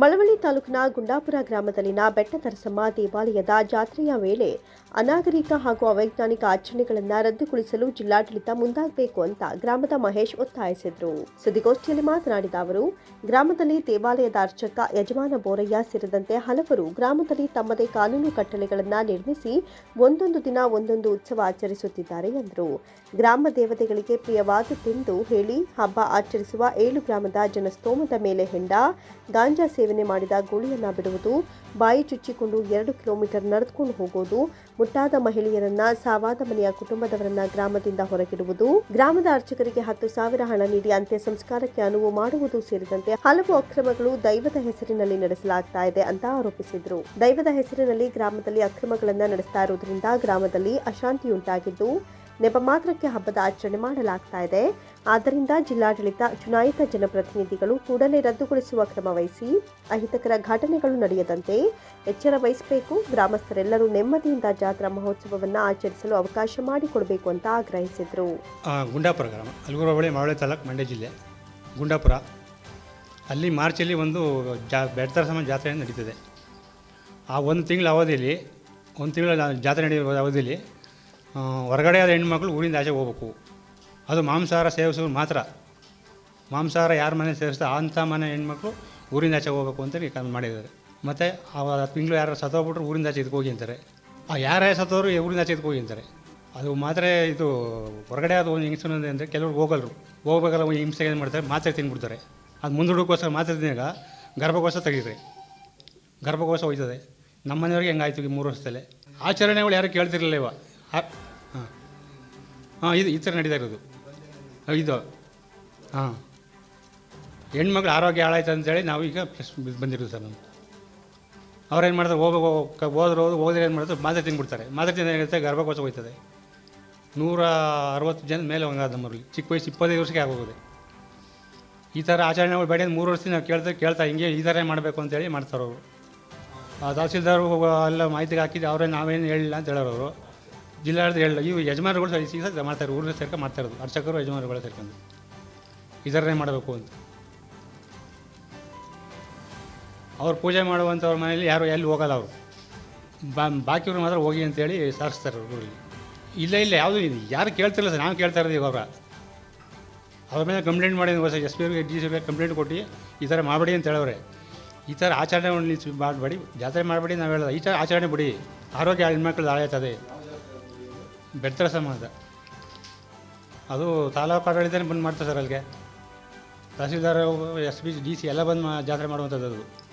ಮಳವಳ್ಳಿ ತಾಲೂಕಿನ ಗುಂಡಾಪುರ ಗ್ರಾಮದಲ್ಲಿನ ಬೆಟ್ಟದರಸಮ್ಮ ದೇವಾಲಯದ ಜಾತ್ರೆಯ ವೇಳೆ ಅನಾಗರಿಕ ಹಾಗೂ ಅವೈಜ್ಞಾನಿಕ ಆಚರಣೆಗಳನ್ನು ರದ್ದುಗೊಳಿಸಲು ಜಿಲ್ಲಾಡಳಿತ ಮುಂದಾಗಬೇಕು ಅಂತ ಗ್ರಾಮದ ಮಹೇಶ್ ಒತ್ತಾಯಿಸಿದರು. ಸುದ್ದಿಗೋಷ್ಠಿಯಲ್ಲಿ ಮಾತನಾಡಿದ ಅವರು, ಗ್ರಾಮದಲ್ಲಿ ದೇವಾಲಯದ ಅರ್ಚಕ ಯಜಮಾನ ಬೋರಯ್ಯ ಸೇರಿದಂತೆ ಹಲವರು ಗ್ರಾಮದಲ್ಲಿ ತಮ್ಮದೇ ಕಾನೂನು ಕಟ್ಟಳೆಗಳನ್ನು ನಿರ್ಮಿಸಿ ಒಂದೊಂದು ದಿನ ಒಂದೊಂದು ಉತ್ಸವ ಆಚರಿಸುತ್ತಿದ್ದಾರೆ ಎಂದರು. ಗ್ರಾಮ ದೇವತೆಗಳಿಗೆ ಪ್ರಿಯವಾದದ್ದೆಂದು ಹೇಳಿ ಹಬ್ಬ ಆಚರಿಸುವ ಏಳು ಗ್ರಾಮದ ಜನಸ್ತೋಮದ ಮೇಲೆ ಹೆಂಡ, ಗಾಂಜಾ ಸೇವನೆ ಮಾಡಿದ ಗೂಳಿಯನ್ನ ಬಿಡುವುದು, ಬಾಯಿ ಚುಚ್ಚಿಕೊಂಡು ಎರಡು ಕಿಲೋಮೀಟರ್ ನಡೆದುಕೊಂಡು ಹೋಗುವುದು ಮುಟ್ಟಾದ ಮಹಿಳೆಯರನ್ನ ಸಾವಾದ ಮನೆಯ ಕುಟುಂಬದವರನ್ನ ಗ್ರಾಮದಿಂದ ಹೊರಗಿಡುವುದು, ಗ್ರಾಮದ ಅರ್ಚಕರಿಗೆ ಹತ್ತು ಸಾವಿರ ಹಣ ನೀಡಿ ಅಂತ್ಯ ಸಂಸ್ಕಾರಕ್ಕೆ ಅನುವು ಮಾಡುವುದು ಸೇರಿದಂತೆ ಹಲವು ಅಕ್ರಮಗಳು ದೈವದ ಹೆಸರಿನಲ್ಲಿ ನಡೆಸಲಾಗ್ತಾ ಇದೆ ಅಂತ ಆರೋಪಿಸಿದ್ರು. ದೈವದ ಹೆಸರಿನಲ್ಲಿ ಗ್ರಾಮದಲ್ಲಿ ಅಕ್ರಮಗಳನ್ನ ನಡೆಸ್ತಾ ಇರುವುದರಿಂದ ಗ್ರಾಮದಲ್ಲಿ ಅಶಾಂತಿಯುಂಟಾಗಿದ್ದು ನೆಪ ಮಾತ್ರಕ್ಕೆ ಹಬ್ಬದ ಆಚರಣೆ ಮಾಡಲಾಗ್ತಾ ಇದೆ. ಆದ್ದರಿಂದ ಜಿಲ್ಲಾಡಳಿತ, ಚುನಾಯಿತ ಜನಪ್ರತಿನಿಧಿಗಳು ಕೂಡಲೇ ರದ್ದುಗೊಳಿಸುವ ಕ್ರಮ ವಹಿಸಿ ಅಹಿತಕರ ಘಟನೆಗಳು ನಡೆಯದಂತೆ ಎಚ್ಚರ ವಹಿಸಬೇಕು. ಗ್ರಾಮಸ್ಥರೆಲ್ಲರೂ ನೆಮ್ಮದಿಯಿಂದ ಜಾತ್ರಾ ಮಹೋತ್ಸವವನ್ನು ಆಚರಿಸಲು ಅವಕಾಶ ಮಾಡಿಕೊಡಬೇಕು ಅಂತ ಆಗ್ರಹಿಸಿದರು. ಗುಂಡಾಪುರ ಗ್ರಾಮ, ಅಲ್ಗೂರು ಬಳಿ ಮಾವಳಿ ತಾಲೂಕು ಮಂಡ್ಯ ಜಿಲ್ಲೆ, ಗುಂಡಾಪುರ. ಅಲ್ಲಿ ಮಾರ್ಚಲ್ಲಿ ಒಂದು ಜಾ ಬೆಡ್ತರ ಸಮ ಜಾತ್ರೆ ನಡೀತದೆ. ಆ ಒಂದು ತಿಂಗಳ ಅವಧಿಯಲ್ಲಿ, ಒಂದು ತಿಂಗಳ ಜಾತ್ರೆ ನಡೆಯುವ ಅವಧಿಯಲ್ಲಿ ಆ, ಹೊರಗಡೆ ಆದ ಹೆಣ್ಮಕ್ಳು ಊರಿಂದ ಆಚೆ ಹೋಗ್ಬೇಕು. ಅದು ಮಾಂಸಾಹಾರ ಸೇವಿಸೋರು ಮಾತ್ರ. ಮಾಂಸಾಹಾರ ಯಾರ ಮನೆ ಸೇರಿಸ್ತಾ ಅಂಥ ಮನೆ ಹೆಣ್ಮಕ್ಳು ಊರಿಂದ ಆಚೆ ಹೋಗ್ಬೇಕು ಅಂತೇಳಿ ಕಮ್ಮಿ ಮಾಡಿದ್ದಾರೆ. ಮತ್ತು ಆ ತಿಂಗಳು ಯಾರು ಸತ್ತೋಗ್ಬಿಟ್ರು ಊರಿಂದ ಆಚೆ ಇದಕ್ಕೆ ಹೋಗಿ ಅಂತಾರೆ. ಆ ಯಾರೇ ಸತ್ತೋರು ಊರಿಂದ ಆಚೆ ಇದಕ್ಕೆ ಹೋಗಿ ಅಂತಾರೆ. ಅದು ಮಾತ್ರ ಇದು ಹೊರಗಡೆ ಅದು ಒಂದು ಹಿಂಸೆ ಅಂದರೆ ಕೆಲವರು ಹೋಗಲ್ರು. ಹೋಗ್ಬೇಕಲ್ಲ ಒಂದು ಹಿಂಸೆ ಏನು ಮಾಡ್ತಾರೆ? ಮಾತ್ರೆ ತಿಂದ್ಬಿಡ್ತಾರೆ ಅದು ಮುಂದೂಡೋಕ್ಕೋಸ್ಕರ ಮಾತ್ರೆ ತಿಂದಾಗ ಗರ್ಭಕೋಶ ತೆಗೀತಾರೆ ಗರ್ಭಕೋಶ ಹೋಯ್ತದೆ. ನಮ್ಮ ಮನೆಯವ್ರಿಗೆ ಹೆಂಗಾಯ್ತು ಈ ಮೂರು ವರ್ಷದಲ್ಲೇ? ಆಚರಣೆಗಳು ಯಾರು ಕೇಳ್ತಿರಲಿಲ್ಲ ಇವ ಹಾಂ. ಹಾಂ, ಇದು ಈ ಥರ ನಡೀತಾ ಇರೋದು. ಇದು. ಹಾಂ. ಹೆಣ್ಮಕ್ಳು ಆರೋಗ್ಯ ಹಾಳಾಯ್ತು ಅಂತೇಳಿ ನಾವು ಈಗ ಬಂದಿರೋದು ಸರ್ ನಾವು ಅವ್ರೇನು ಮಾಡ್ತಾರೆ, ಹೋಗ ಹೋದ್ರು ಹೋದ್ರೆ ಹೋದ್ರೆ ಏನು ಮಾಡ್ತಾರೆ, ಮಾತ್ರೆ ತಿಂದ್ಬಿಡ್ತಾರೆ ಮಾತ್ರೆ ತಿಂದ ಗರ್ಭಕೋಶ ಹೋಗ್ತದೆ ನೂರ ಅರವತ್ತು ಜನ ಮೇಲೆ ಹಂಗಾದ ನಮ್ಮಲ್ಲಿ ಚಿಕ್ಕ ವಯಸ್ಸು ಇಪ್ಪತ್ತೈದು ವರ್ಷಕ್ಕೆ ಆಗೋಗಿದೆ. ಈ ಥರ ಆಚರಣೆಗಳು ಬೇಡ ಮೂರು ವರ್ಷದಿಂದ ನಾವು ಕೇಳ್ತಾ ಕೇಳ್ತಾ ಹಿಂಗೆ ಈ ಥರ ಮಾಡಬೇಕು ಅಂತೇಳಿ ಮಾಡ್ತಾರೆ ಅವರು ಆ ಎಲ್ಲ ಮಾಹಿತಿಗೆ ಹಾಕಿದ್ದು ಅವರೇ ನಾವೇನು ಹೇಳಿಲ್ಲ ಅಂತ ಹೇಳೋರು ಜಿಲ್ಲಾಡಳಿತ ಹೇಳಿ ಇವು ಯಜಮಾನರುಗಳು ಸರಿ ಈಗ ಮಾಡ್ತಾರೆ, ಊರಿನ ಸೇರ್ಕ ಮಾಡ್ತಾ ಇರೋದು. ಅರ್ಚಕರು, ಯಜಮಾನರುಗಳ ಸೇರ್ಕೊಂಡು. ಥರನೇ ಮಾಡಬೇಕು ಅಂತ. ಅವ್ರು ಪೂಜೆ ಮಾಡುವಂಥವ್ರ ಮನೆಯಲ್ಲಿ ಯಾರು ಎಲ್ಲಿ ಹೋಗಲ್ಲ ಅವರು. ಬಾ, ಬಾಕಿಯವ್ರು ಮಾತ್ರ ಹೋಗಿ ಅಂತೇಳಿ ಸಾರಿಸ್ತಾರೆ ಊರಲ್ಲಿ. ಇಲ್ಲ ಇಲ್ಲ, ಯಾವುದು ಯಾರು ಕೇಳ್ತಿರಲ್ಲ ಸರ್, ನಾವು ಕೇಳ್ತಾ ಇರೋದು ಈಗ ಅವ್ರ. ಅವ್ರ ಮೇಲೆ ಕಂಪ್ಲೇಂಟ್ ಮಾಡಿ ಹೊಸ ಎಸ್ ಪಿ ಅವ್ರಿಗೆ ಡಿ ಸಿ ಅವ್ರಿಗೆ ಕಂಪ್ಲೇಂಟ್ ಕೊಟ್ಟು ಈ ಥರ ಮಾಡಬೇಡಿ ಅಂತ ಹೇಳೋರೆ ಈ ಥರ ಆಚರಣೆ ಮಾಡಬೇಡಿ ಜಾತ್ರೆ ಮಾಡಬೇಡಿ ನಾವು ಹೇಳೋದು. ಈ ಥರ ಆಚರಣೆ ಬಿಡಿ. ಆರೋಗ್ಯ ಹೆಣ್ಮಕ್ಳು ಹಾಳಾಯ್ತದೆ. ಬೆಡ್ತರ ಸಮಾಜ ಅದು ತಾಲೂಕು ಆಡಳಿತನೇ ಬಂದು ಮಾಡ್ತಾರೆ ಸರ್ ಅಲ್ಲಿಗೆ. Tahsildar, S P, D C ಎಲ್ಲ ಬಂದು ಮಾ, ಜಾತ್ರೆ ಮಾಡುವಂಥದ್ದು ಅದು.